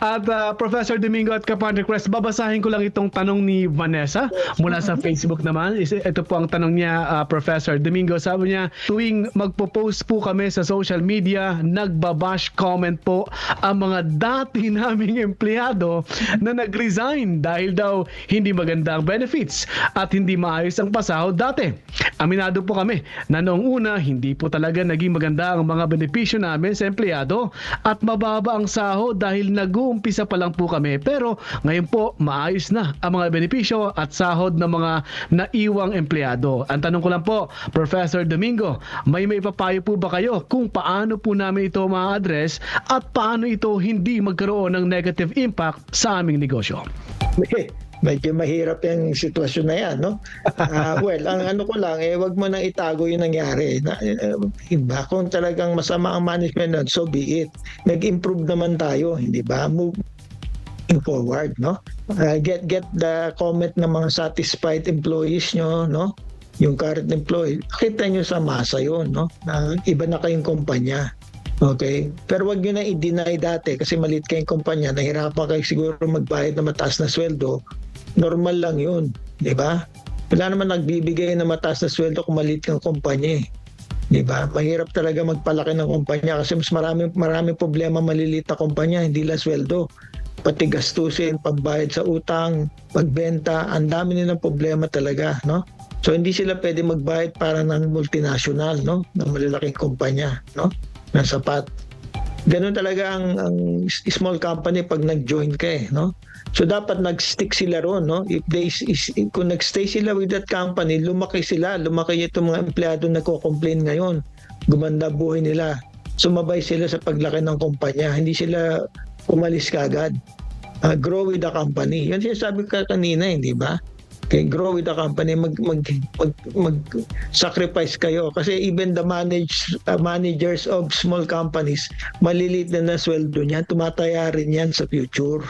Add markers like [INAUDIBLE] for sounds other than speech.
At ah, Professor Domingo at Kapatid Crest, babasahin ko lang itong tanong ni Vanessa mula sa Facebook naman. Ito po ang tanong niya, ah, Professor Domingo. Sabi niya, tuwing magpo-post po kami sa social media, nagbabash comment po ang mga dati [LAUGHS] naming empleyado na nag-resign dahil daw hindi maganda ang benefits at hindi maayos ang pasahod dati. Aminado po kami na noong una, hindi po talaga naging maganda ang mga benepisyo namin sa empleyado at mababa ang sahod dahil nag-uumpisa pa lang po kami. Pero ngayon po, maayos na ang mga benepisyo at sahod ng mga naiwang empleyado. Ang tanong ko lang po, Professor Domingo, may may papayo po ba kayo kung paano po namin ito ma-address at paano ito hindi magkaroon ng negative impact sa aming negosyo? Medyo mahirap yung sitwasyon na yan, no? Ah, [LAUGHS] well, ang ano ko lang, eh, wag mo nang itago yung nangyari. Na, eh, iba, kung talagang masama ang management nun, so be it. Nag-improve naman tayo, hindi ba? Move forward, no? Ah, get get the comment ng mga satisfied employees nyo, no? Yung current employee, kita nyo sa masa yun, no? Na iba na kayong kumpanya. Okay? Pero wag nyo na i-deny dati kasi maliit kayong kumpanya, nahirapan kayo siguro magbayad na mataas na sweldo. Normal lang yun. Di ba? Wala naman nagbibigay na mataas na sweldo kung maliit kang kumpanya eh. Di ba? Mahirap talaga magpalaki ng kumpanya kasi mas marami, marami problema maliliit na kumpanya, hindi lang sweldo. Pati gastusin, pagbayad sa utang, pagbenta, ang dami nilang problema talaga, no? So hindi sila pwede magbayad para ng multinational, no? Ng malalaking kumpanya, no? Na sapat. Ganun talaga ang, ang small company pag nag-join ka eh, no? So dapat nag-stick sila ron, no? If they is, kung nag-stay sila with that company, lumaki sila, lumaki itong mga empleyado na nagko-complain ngayon. Gumanda buhay nila. Sumabay sila sa paglaki ng kumpanya. Hindi sila umalis kagad. Uh, grow with the company. Yan sinasabi ka kanina, hindi ba? Okay, grow with the company, mag, mag, mag, mag sacrifice kayo. Kasi even the manage, uh, managers of small companies, maliliit na na sweldo niyan, tumataya rin yan sa future.